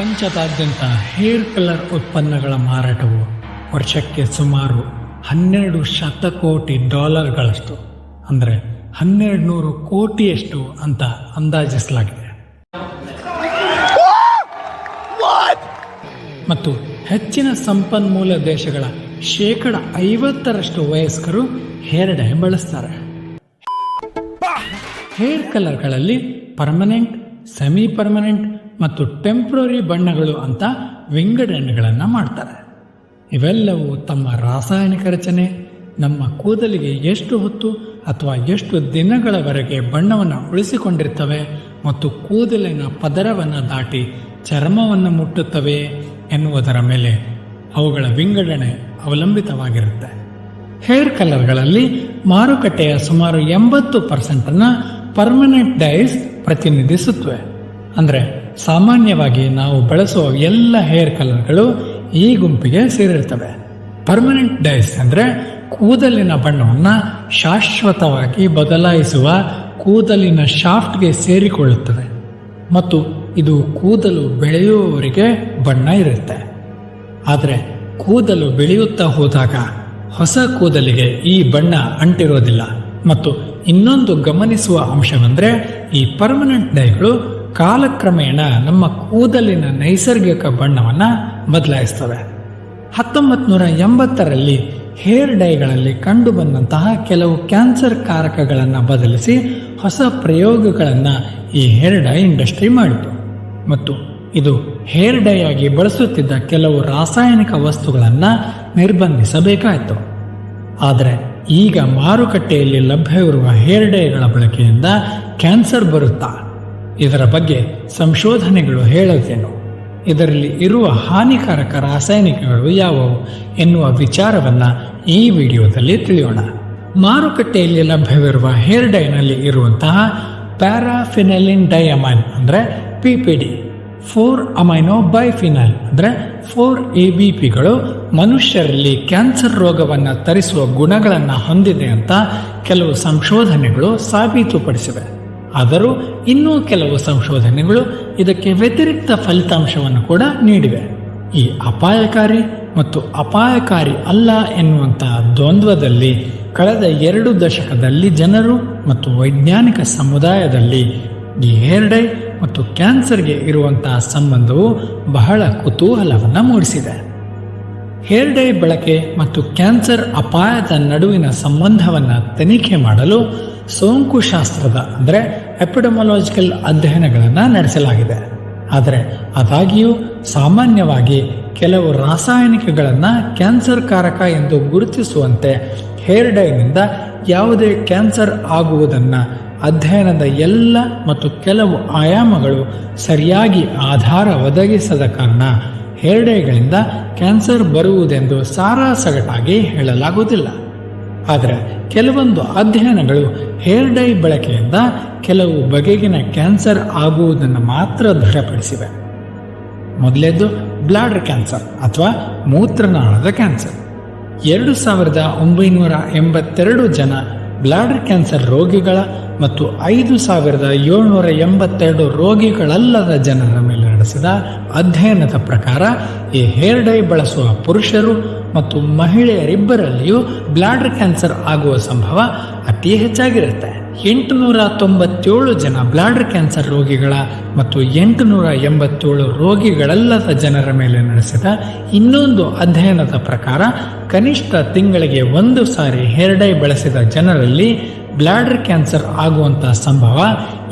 ಪ್ರಪಂಚದಾದ್ಯಂತ hair colour ಉತ್ಪನ್ನಗಳ ಮಾರಾಟವು ವರ್ಷಕ್ಕೆ ಸುಮಾರು ಹನ್ನೆರಡು ಶತಕೋಟಿ ಡಾಲರ್ಗಳಷ್ಟು, ಅಂದರೆ ಹನ್ನೆರಡು ನೂರು ಕೋಟಿಯಷ್ಟು ಅಂತ ಅಂದಾಜಿಸಲಾಗಿದೆ. ಮತ್ತು ಹೆಚ್ಚಿನ ಸಂಪನ್ಮೂಲ ದೇಶಗಳ ಶೇಕಡ ಐವತ್ತರಷ್ಟು ವಯಸ್ಕರು ಹೇರ್ ಡೈ ಬಳಸ್ತಾರೆ. ಹೇರ್ ಕಲರ್ಗಳಲ್ಲಿ ಪರ್ಮನೆಂಟ್ ಸೆಮಿ ಪರ್ಮನೆಂಟ್ ಮತ್ತು ಟೆಂಪ್ರರಿ ಬಣ್ಣಗಳು ಅಂತ ವಿಂಗಡಣೆಗಳನ್ನು ಮಾಡ್ತಾರೆ. ಇವೆಲ್ಲವೂ ತಮ್ಮ ರಾಸಾಯನಿಕ ರಚನೆ, ನಮ್ಮ ಕೂದಲಿಗೆ ಎಷ್ಟು ಹೊತ್ತು ಅಥವಾ ಎಷ್ಟು ದಿನಗಳವರೆಗೆ ಬಣ್ಣವನ್ನು ಉಳಿಸಿಕೊಂಡಿರ್ತವೆ ಮತ್ತು ಕೂದಲಿನ ಪದರವನ್ನು ದಾಟಿ ಚರ್ಮವನ್ನು ಮುಟ್ಟುತ್ತವೆ ಎನ್ನುವುದರ ಮೇಲೆ ಅವುಗಳ ವಿಂಗಡಣೆ ಅವಲಂಬಿತವಾಗಿರುತ್ತೆ. ಹೇರ್ ಕಲರ್ಗಳಲ್ಲಿ ಮಾರುಕಟ್ಟೆಯ ಸುಮಾರು ಎಂಬತ್ತು ಪರ್ಸೆಂಟನ್ನು ಪರ್ಮನೆಂಟ್ ಡೈಸ್ ಪ್ರತಿನಿಧಿಸುತ್ತವೆ. ಅಂದರೆ ಸಾಮಾನ್ಯವಾಗಿ ನಾವು ಬಳಸುವ ಎಲ್ಲ ಹೇರ್ ಕಲರ್ಗಳು ಈ ಗುಂಪಿಗೆ ಸೇರಿರ್ತವೆ. ಪರ್ಮನೆಂಟ್ ಡೈಸ್ ಅಂದರೆ ಕೂದಲಿನ ಬಣ್ಣವನ್ನು ಶಾಶ್ವತವಾಗಿ ಬದಲಾಯಿಸುವ ಕೂದಲಿನ ಶಾಫ್ಟ್ಗೆ ಸೇರಿಕೊಳ್ಳುತ್ತದೆ. ಮತ್ತು ಇದು ಕೂದಲು ಬೆಳೆಯುವವರಿಗೆ ಬಣ್ಣ ಇರುತ್ತೆ. ಆದರೆ ಕೂದಲು ಬೆಳೆಯುತ್ತಾ ಹೋದಾಗ ಹೊಸ ಕೂದಲಿಗೆ ಈ ಬಣ್ಣ ಅಂಟಿರೋದಿಲ್ಲ. ಮತ್ತು ಇನ್ನೊಂದು ಗಮನಿಸುವ ಅಂಶವೆಂದರೆ ಈ ಪರ್ಮನೆಂಟ್ ಡೈಗಳು ಕಾಲಕ್ರಮೇಣ ನಮ್ಮ ಕೂದಲಿನ ನೈಸರ್ಗಿಕ ಬಣ್ಣವನ್ನು ಬದಲಾಯಿಸ್ತವೆ. ಹತ್ತೊಂಬತ್ತು ನೂರ ಎಂಬತ್ತರಲ್ಲಿ ಹೇರ್ ಡೈಗಳಲ್ಲಿ ಕಂಡುಬಂದಂತಹ ಕೆಲವು ಕ್ಯಾನ್ಸರ್ ಕಾರಕಗಳನ್ನು ಬದಲಿಸಿ ಹೊಸ ಪ್ರಯೋಗಗಳನ್ನು ಈ ಹೇರ್ ಡೈ ಇಂಡಸ್ಟ್ರಿ ಮಾಡಿತು. ಮತ್ತು ಇದು ಹೇರ್ ಡೈ ಆಗಿ ಬಳಸುತ್ತಿದ್ದ ಕೆಲವು ರಾಸಾಯನಿಕ ವಸ್ತುಗಳನ್ನು ನಿರ್ಬಂಧಿಸಬೇಕಾಯಿತು. ಆದರೆ ಈಗ ಮಾರುಕಟ್ಟೆಯಲ್ಲಿ ಲಭ್ಯವಿರುವ ಹೇರ್ ಡೈಗಳ ಬಳಕೆಯಿಂದ ಕ್ಯಾನ್ಸರ್ ಬರುತ್ತಾ? ಇದರ ಬಗ್ಗೆ ಸಂಶೋಧನೆಗಳು ಹೇಳದೇನು ಇದರಲ್ಲಿ ಇರುವ ಹಾನಿಕಾರಕ ರಾಸಾಯನಿಕಗಳು ಯಾವುವು ಎನ್ನುವ ವಿಚಾರವನ್ನು ಈ ವಿಡಿಯೋದಲ್ಲಿ ತಿಳಿಯೋಣ. ಮಾರುಕಟ್ಟೆಯಲ್ಲಿ ಲಭ್ಯವಿರುವ ಹೇರ್ ಡೈನಲ್ಲಿ ಇರುವಂತಹ ಪ್ಯಾರಾಫಿನಲಿನ್ ಡೈಅಮೈನ್ ಅಂದರೆ P P D, four amino biphenyl ಅಂದರೆ ಫೋರ್ ಎ ಬಿ ಪಿಗಳು ಮನುಷ್ಯರಲ್ಲಿ ಕ್ಯಾನ್ಸರ್ ರೋಗವನ್ನು ತರಿಸುವ ಗುಣಗಳನ್ನು ಹೊಂದಿದೆ ಅಂತ ಕೆಲವು ಸಂಶೋಧನೆಗಳು ಸಾಬೀತುಪಡಿಸಿವೆ. ಆದರೂ ಇನ್ನೂ ಕೆಲವು ಸಂಶೋಧನೆಗಳು ಇದಕ್ಕೆ ವ್ಯತಿರಿಕ್ತ ಫಲಿತಾಂಶವನ್ನು ಕೂಡ ನೀಡಿವೆ. ಈ ಅಪಾಯಕಾರಿ ಮತ್ತು ಅಪಾಯಕಾರಿ ಅಲ್ಲ ಎನ್ನುವಂತಹ ದ್ವಂದ್ವದಲ್ಲಿ ಕಳೆದ ಎರಡು ದಶಕದಲ್ಲಿ ಜನರು ಮತ್ತು ವೈಜ್ಞಾನಿಕ ಸಮುದಾಯದಲ್ಲಿ ಈ ಹೇರ್ ಮತ್ತು ಕ್ಯಾನ್ಸರ್ಗೆ ಇರುವಂತಹ ಸಂಬಂಧವು ಬಹಳ ಕುತೂಹಲವನ್ನು ಮೂಡಿಸಿದೆ. ಹೇರ್ ಡೈ ಬಳಕೆ ಮತ್ತು ಕ್ಯಾನ್ಸರ್ ಅಪಾಯದ ನಡುವಿನ ಸಂಬಂಧವನ್ನು ತನಿಖೆ ಮಾಡಲು ಸೋಂಕುಶಾಸ್ತ್ರದ, ಅಂದರೆ ಎಪಿಡಮಾಲಜಿಕಲ್ ಅಧ್ಯಯನಗಳನ್ನು ನಡೆಸಲಾಗಿದೆ. ಆದರೆ ಅದಾಗಿಯೂ ಸಾಮಾನ್ಯವಾಗಿ ಕೆಲವು ರಾಸಾಯನಿಕಗಳನ್ನು ಕ್ಯಾನ್ಸರ್ ಕಾರಕ ಎಂದು ಗುರುತಿಸುವಂತೆ ಹೇರ್ ಡೈನಿಂದ ಯಾವುದೇ ಕ್ಯಾನ್ಸರ್ ಆಗುವುದನ್ನು ಅಧ್ಯಯನದ ಎಲ್ಲ ಮತ್ತು ಕೆಲವು ಆಯಾಮಗಳು ಸರಿಯಾಗಿ ಆಧಾರ ಒದಗಿಸದ ಕಾರಣ ಹೇರ್ ಡೈಗಳಿಂದ ಕ್ಯಾನ್ಸರ್ ಬರುವುದೆಂದು ಸಾರಾಸಗಟಾಗಿ ಹೇಳಲಾಗುವುದಿಲ್ಲ. ಆದರೆ ಕೆಲವೊಂದು ಅಧ್ಯಯನಗಳು ಹೇರ್ ಡೈ ಬಳಕೆಯಿಂದ ಕೆಲವು ಬಗೆಗಿನ ಕ್ಯಾನ್ಸರ್ ಆಗುವುದನ್ನು ಮಾತ್ರ ದೃಢಪಡಿಸಿವೆ. ಮೊದಲೇದು ಬ್ಲಾಡರ್ ಕ್ಯಾನ್ಸರ್ ಅಥವಾ ಮೂತ್ರನಾಳದ ಕ್ಯಾನ್ಸರ್. ಎರಡು ಸಾವಿರದ ಒಂಬೈನೂರ ಎಂಬತ್ತೆರಡು ಜನ ಬ್ಲಾಡರ್ ಕ್ಯಾನ್ಸರ್ ರೋಗಿಗಳ ಮತ್ತು ಐದು ಸಾವಿರದ ಏಳ್ನೂರ ಎಂಬತ್ತೆರಡು ರೋಗಿಗಳಲ್ಲದ ಜನರ ಮೇಲೆ ನಡೆಸಿದ ಅಧ್ಯಯನದ ಪ್ರಕಾರ, ಈ ಹೇರ್ ಡೈ ಬಳಸುವ ಪುರುಷರು ಮತ್ತು ಮಹಿಳೆಯರಿಬ್ಬರಲ್ಲಿಯೂ ಬ್ಲಾಡರ್ ಕ್ಯಾನ್ಸರ್ ಆಗುವ ಸಂಭವ ಅತಿ ಹೆಚ್ಚಾಗಿರುತ್ತೆ. ಎಂಟುನೂರ ತೊಂಬತ್ತೇಳು ಜನ ಬ್ಲಾಡರ್ ಕ್ಯಾನ್ಸರ್ ರೋಗಿಗಳ ಮತ್ತು ಎಂಟುನೂರ ಎಂಬತ್ತೇಳು ರೋಗಿಗಳಲ್ಲದ ಜನರ ಮೇಲೆ ನಡೆಸಿದ ಇನ್ನೊಂದು ಅಧ್ಯಯನದ ಪ್ರಕಾರ, ಕನಿಷ್ಠ ತಿಂಗಳಿಗೆ ಒಂದು ಸಾರಿ ಹೇರ್ ಬಳಸಿದ ಜನರಲ್ಲಿ ಬ್ಲಾಡರ್ ಕ್ಯಾನ್ಸರ್ ಆಗುವಂತಹ ಸಂಭವ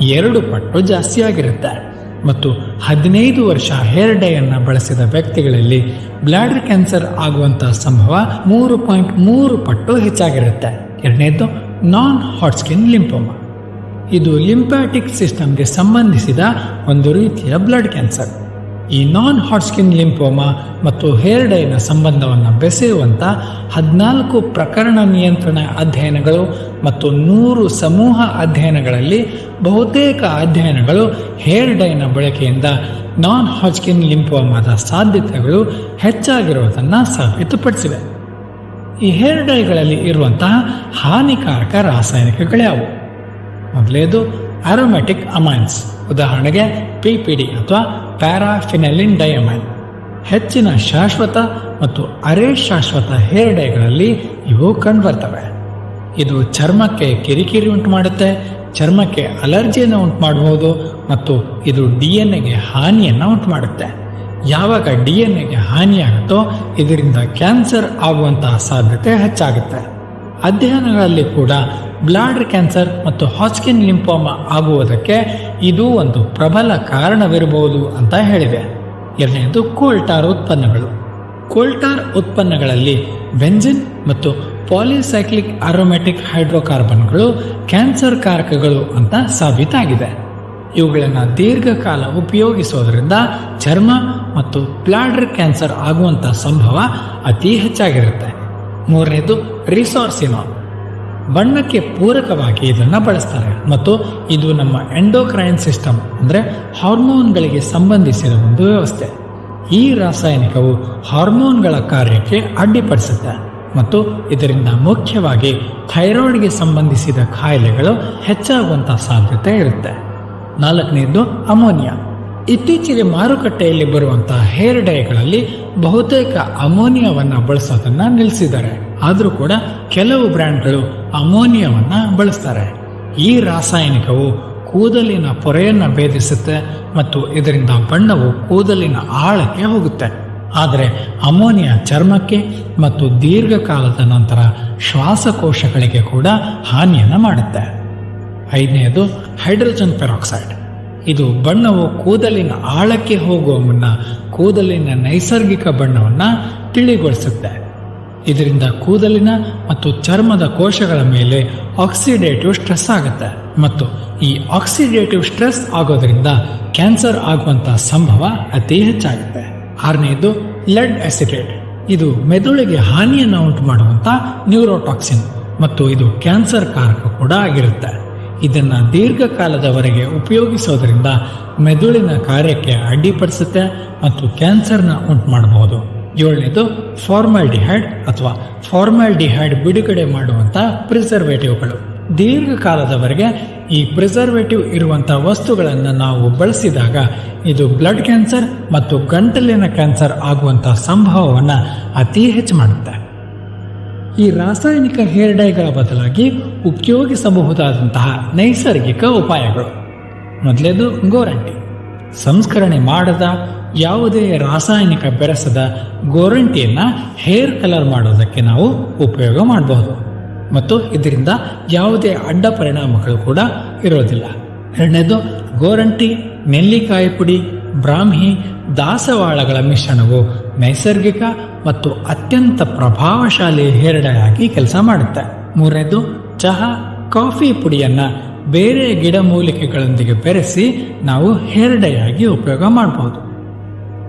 ಎರಡು ಪಟ್ಟು ಜಾಸ್ತಿಯಾಗಿರುತ್ತೆ. ಮತ್ತು ಹದಿನೈದು ವರ್ಷ ಹೇರ್ ಡೈಯನ್ನು ಬಳಸಿದ ವ್ಯಕ್ತಿಗಳಲ್ಲಿ ಬ್ಲಾಡರ್ ಕ್ಯಾನ್ಸರ್ ಆಗುವಂತಹ ಸಂಭವ ಮೂರು ಪಾಯಿಂಟ್ ಮೂರು ಪಟ್ಟು ಹೆಚ್ಚಾಗಿರುತ್ತೆ. ಎರಡನೇದು ನಾನ್ ಹಾಟ್ಸ್ಕಿನ್ ಲಿಂಪೋಮಾ ಇದು ಲಿಂಪ್ಯಾಟಿಕ್ ಸಿಸ್ಟಮ್ಗೆ ಸಂಬಂಧಿಸಿದ ಒಂದು ರೀತಿಯ ಬ್ಲಡ್ ಕ್ಯಾನ್ಸರ್. ಈ ನಾನ್ ಹಾಟ್ಸ್ಕಿನ್ ಲಿಂಪೋಮಾ ಮತ್ತು ಹೇರ್ ಡೈನ ಸಂಬಂಧವನ್ನು ಬೆಸೆಯುವಂಥ ಹದಿನಾಲ್ಕು ಪ್ರಕರಣ ನಿಯಂತ್ರಣ ಅಧ್ಯಯನಗಳು ಮತ್ತು ನೂರು ಸಮೂಹ ಅಧ್ಯಯನಗಳಲ್ಲಿ ಬಹುತೇಕ ಅಧ್ಯಯನಗಳು ಹೇರ್ ಡೈನ ಬಳಕೆಯಿಂದ ನಾನ್ ಹಾಜ್ಕಿನ್ ಲಿಂಪೋಮಾದ ಸಾಧ್ಯತೆಗಳು ಹೆಚ್ಚಾಗಿರುವುದನ್ನು ಸಾಬೀತುಪಡಿಸಿವೆ. ಈ ಹೇರ್ ಡೈಗಳಲ್ಲಿ ಇರುವಂತಹ ಹಾನಿಕಾರಕ ರಾಸಾಯನಿಕಗಳ್ಯಾವು ಮೊದಲೇದು ಆರೋಮ್ಯಾಟಿಕ್ ಅಮೈನ್ಸ್ ಉದಾಹರಣೆಗೆ ಪಿ ಪಿ ಡಿ ಅಥವಾ ಪ್ಯಾರಾಫಿನೆಲಿನ್ ಡಯಮಂಡ್ ಹೆಚ್ಚಿನ ಶಾಶ್ವತ ಮತ್ತು ಅರೆ ಶಾಶ್ವತ ಹೇರ್ ಡೈಗಳಲ್ಲಿ ಇವು ಕಂಡುಬರ್ತವೆ. ಇದು ಚರ್ಮಕ್ಕೆ ಕಿರಿಕಿರಿ ಉಂಟು ಮಾಡುತ್ತೆ ಚರ್ಮಕ್ಕೆ ಅಲರ್ಜಿಯನ್ನು ಉಂಟು ಮಾಡಬಹುದು ಮತ್ತು ಇದು ಡಿ ಎನ್ ಎಗೆ ಹಾನಿಯನ್ನು ಉಂಟು ಮಾಡುತ್ತೆ ಯಾವಾಗ ಡಿ ಎನ್ ಎಗೆ ಹಾನಿಯಾಗುತ್ತೋ ಇದರಿಂದ ಕ್ಯಾನ್ಸರ್ ಆಗುವಂತಹ ಸಾಧ್ಯತೆ ಹೆಚ್ಚಾಗುತ್ತೆ. ಅಧ್ಯಯನಗಳಲ್ಲಿ ಕೂಡ ಬ್ಲಾಡರ್ ಕ್ಯಾನ್ಸರ್ ಮತ್ತು ಹಾಸ್ಕಿನ್ ಲಿಂಪೋಮಾ ಆಗುವುದಕ್ಕೆ ಇದು ಒಂದು ಪ್ರಬಲ ಕಾರಣವಿರಬಹುದು ಅಂತ ಹೇಳಿದೆ. ಎರಡನೇದು ಕೋಲ್ಟಾರ್ ಉತ್ಪನ್ನಗಳು. ಕೋಲ್ಟಾರ್ ಉತ್ಪನ್ನಗಳಲ್ಲಿ ಬೆಂಜಿನ್ ಮತ್ತು ಪಾಲಿಸೈಕ್ಲಿಕ್ ಅರೋಮ್ಯಾಟಿಕ್ ಹೈಡ್ರೋಕಾರ್ಬನ್ಗಳು ಕ್ಯಾನ್ಸರ್ ಕಾರಕಗಳು ಅಂತ ಸಾಬೀತಾಗಿದೆ. ಇವುಗಳನ್ನು ದೀರ್ಘಕಾಲ ಉಪಯೋಗಿಸೋದ್ರಿಂದ ಚರ್ಮ ಮತ್ತು ಬ್ಲಾಡರ್ ಕ್ಯಾನ್ಸರ್ ಆಗುವಂಥ ಸಂಭವ ಅತಿ ಹೆಚ್ಚಾಗಿರುತ್ತೆ. ಮೂರನೇದು ರಿಸೋರ್ಸಿನಾಲ್. ಬಣ್ಣಕ್ಕೆ ಪೂರಕವಾಗಿ ಇದನ್ನು ಬಳಸ್ತಾರೆ. ಮತ್ತು ಇದು ನಮ್ಮ ಎಂಡೋಕ್ರೈನ್ ಸಿಸ್ಟಮ್, ಅಂದರೆ ಹಾರ್ಮೋನ್ಗಳಿಗೆ ಸಂಬಂಧಿಸಿದ ಒಂದು ವ್ಯವಸ್ಥೆ. ಈ ರಾಸಾಯನಿಕವು ಹಾರ್ಮೋನ್ಗಳ ಕಾರ್ಯಕ್ಕೆ ಅಡ್ಡಿಪಡಿಸುತ್ತೆ. ಮತ್ತು ಇದರಿಂದ ಮುಖ್ಯವಾಗಿ ಥೈರಾಯ್ಡ್ಗೆ ಸಂಬಂಧಿಸಿದ ಕಾಯಿಲೆಗಳು ಹೆಚ್ಚಾಗುವಂಥ ಸಾಧ್ಯತೆ ಇರುತ್ತೆ. ನಾಲ್ಕನೇದು ಅಮೋನಿಯಾ. ಇತ್ತೀಚೆಗೆ ಮಾರುಕಟ್ಟೆಯಲ್ಲಿ ಬರುವಂತಹ ಹೇರ್ ಡೈಗಳಲ್ಲಿ ಬಹುತೇಕ ಅಮೋನಿಯಾವನ್ನು ಬಳಸೋದನ್ನ ನಿಲ್ಲಿಸಿದ್ದಾರೆ ಆದರೂ ಕೂಡ ಕೆಲವು ಬ್ರ್ಯಾಂಡ್ಗಳು ಅಮೋನಿಯಾವನ್ನ ಬಳಸ್ತಾರೆ. ಈ ರಾಸಾಯನಿಕವು ಕೂದಲಿನ ಪೊರೆಯನ್ನು ಭೇದಿಸುತ್ತೆ ಮತ್ತು ಇದರಿಂದ ಬಣ್ಣವು ಕೂದಲಿನ ಆಳಕ್ಕೆ ಹೋಗುತ್ತೆ. ಆದರೆ ಅಮೋನಿಯಾ ಚರ್ಮಕ್ಕೆ ಮತ್ತು ದೀರ್ಘಕಾಲದ ನಂತರ ಶ್ವಾಸಕೋಶಗಳಿಗೆ ಕೂಡ ಹಾನಿಯನ್ನು ಮಾಡುತ್ತೆ. ಐದನೆಯದು ಹೈಡ್ರೋಜನ್ ಪೆರಾಕ್ಸೈಡ್. ಇದು ಬಣ್ಣವು ಕೂದಲಿನ ಆಳಕ್ಕೆ ಹೋಗುವ ಮುನ್ನ ಕೂದಲಿನ ನೈಸರ್ಗಿಕ ಬಣ್ಣವನ್ನು ತಿಳಿಗೊಳಿಸುತ್ತೆ. ಇದರಿಂದ ಕೂದಲಿನ ಮತ್ತು ಚರ್ಮದ ಕೋಶಗಳ ಮೇಲೆ ಆಕ್ಸಿಡೇಟಿವ್ ಸ್ಟ್ರೆಸ್ ಆಗುತ್ತೆ. ಮತ್ತು ಈ ಆಕ್ಸಿಡೇಟಿವ್ ಸ್ಟ್ರೆಸ್ ಆಗೋದ್ರಿಂದ ಕ್ಯಾನ್ಸರ್ ಆಗುವಂಥ ಸಂಭವ ಅತಿ ಹೆಚ್ಚಾಗುತ್ತೆ. ಆರನೇದು, ಲೆಡ್ ಆಸಿಡೇಟ್ ಇದು ಮೆದುಳಿಗೆ ಹಾನಿಯನ್ನು ಉಂಟು ಮಾಡುವಂಥ ನ್ಯೂರೋಟಾಕ್ಸಿನ್ ಮತ್ತು ಇದು ಕ್ಯಾನ್ಸರ್ ಕಾರಕ ಕೂಡ ಆಗಿರುತ್ತೆ. ಇದನ್ನು ದೀರ್ಘಕಾಲದವರೆಗೆ ಉಪಯೋಗಿಸೋದ್ರಿಂದ ಮೆದುಳಿನ ಕಾರ್ಯಕ್ಕೆ ಅಡ್ಡಿಪಡಿಸುತ್ತೆ ಮತ್ತು ಕ್ಯಾನ್ಸರ್ನ ಉಂಟು ಮಾಡಬಹುದು ಏಳನೇದು ಫಾರ್ಮಾಲ್ಡಿಹೈಡ್ ಅಥವಾ ಫಾರ್ಮಾಲ್ಡಿಹೈಡ್ ಬಿಡುಗಡೆ ಮಾಡುವಂಥ ಪ್ರಿಸರ್ವೇಟಿವ್ಗಳು ದೀರ್ಘಕಾಲದವರೆಗೆ ಈ ಪ್ರಿಸರ್ವೇಟಿವ್ ಇರುವಂಥ ವಸ್ತುಗಳನ್ನು ನಾವು ಬಳಸಿದಾಗ ಇದು ಬ್ಲಡ್ ಕ್ಯಾನ್ಸರ್ ಮತ್ತು ಗಂಟಲಿನ ಕ್ಯಾನ್ಸರ್ ಆಗುವಂಥ ಸಂಭವವನ್ನು ಅತಿ ಹೆಚ್ಚು ಮಾಡುತ್ತೆ. ಈ ರಾಸಾಯನಿಕ ಹೇರ್ ಡೈಗಳ ಬದಲಾಗಿ ಉಪಯೋಗಿಸಬಹುದಾದಂತಹ ನೈಸರ್ಗಿಕ ಉಪಾಯಗಳು. ಮೊದಲೇದು ಗೋರಂಟಿ. ಸಂಸ್ಕರಣೆ ಮಾಡದ ಯಾವುದೇ ರಾಸಾಯನಿಕ ಬೆರೆಸದ ಗೋರಂಟಿಯನ್ನು ಹೇರ್ ಕಲರ್ ಮಾಡೋದಕ್ಕೆ ನಾವು ಉಪಯೋಗ ಮಾಡಬಹುದು. ಮತ್ತು ಇದರಿಂದ ಯಾವುದೇ ಅಡ್ಡ ಪರಿಣಾಮಗಳು ಕೂಡ ಇರೋದಿಲ್ಲ. ಎರಡನೇದು, ಗೋರಂಟಿ, ನೆಲ್ಲಿಕಾಯಿ ಪುಡಿ, ಬ್ರಾಹ್ಮಿ, ದಾಸವಾಳಗಳ ಮಿಶ್ರಣವು ನೈಸರ್ಗಿಕ ಮತ್ತು ಅತ್ಯಂತ ಪ್ರಭಾವಶಾಲಿ ಹೇರ್ ಕೆಲಸ ಮಾಡುತ್ತೆ. ಮೂರನೇದು, ಚಹಾ, ಕಾಫಿ ಪುಡಿಯನ್ನು ಬೇರೆ ಗಿಡಮೂಲಿಕೆಗಳೊಂದಿಗೆ ಬೆರೆಸಿ ನಾವು ಹೇರಡೆಯಾಗಿ ಉಪಯೋಗ ಮಾಡಬಹುದು.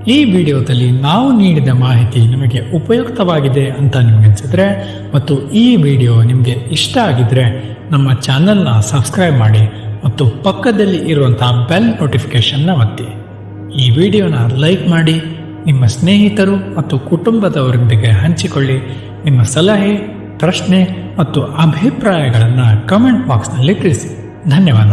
ಈ ವಿಡಿಯೋದಲ್ಲಿ ನಾವು ನೀಡಿದ ಮಾಹಿತಿ ನಿಮಗೆ ಉಪಯುಕ್ತವಾಗಿದೆ ಅಂತ ನಿಮಗನ್ಸಿದ್ರೆ ಮತ್ತು ಈ ವಿಡಿಯೋ ನಿಮಗೆ ಇಷ್ಟ ಆಗಿದ್ರೆ ನಮ್ಮ ಚಾನಲ್ನ ಸಬ್ಸ್ಕ್ರೈಬ್ ಮಾಡಿ ಮತ್ತು ಪಕ್ಕದಲ್ಲಿ ಇರುವಂತಹ ಬೆಲ್ ನೋಟಿಫಿಕೇಶನ್ನ ಒತ್ತಿ. ಈ ವಿಡಿಯೋನ ಲೈಕ್ ಮಾಡಿ, ನಿಮ್ಮ ಸ್ನೇಹಿತರು ಮತ್ತು ಕುಟುಂಬದವರೊಂದಿಗೆ ಹಂಚಿಕೊಳ್ಳಿ. ನಿಮ್ಮ ಸಲಹೆ, ಪ್ರಶ್ನೆ ಮತ್ತು ಅಭಿಪ್ರಾಯಗಳನ್ನು ಕಮೆಂಟ್ ಬಾಕ್ಸ್ನಲ್ಲಿ ತಿಳಿಸಿ. ಧನ್ಯವಾದ.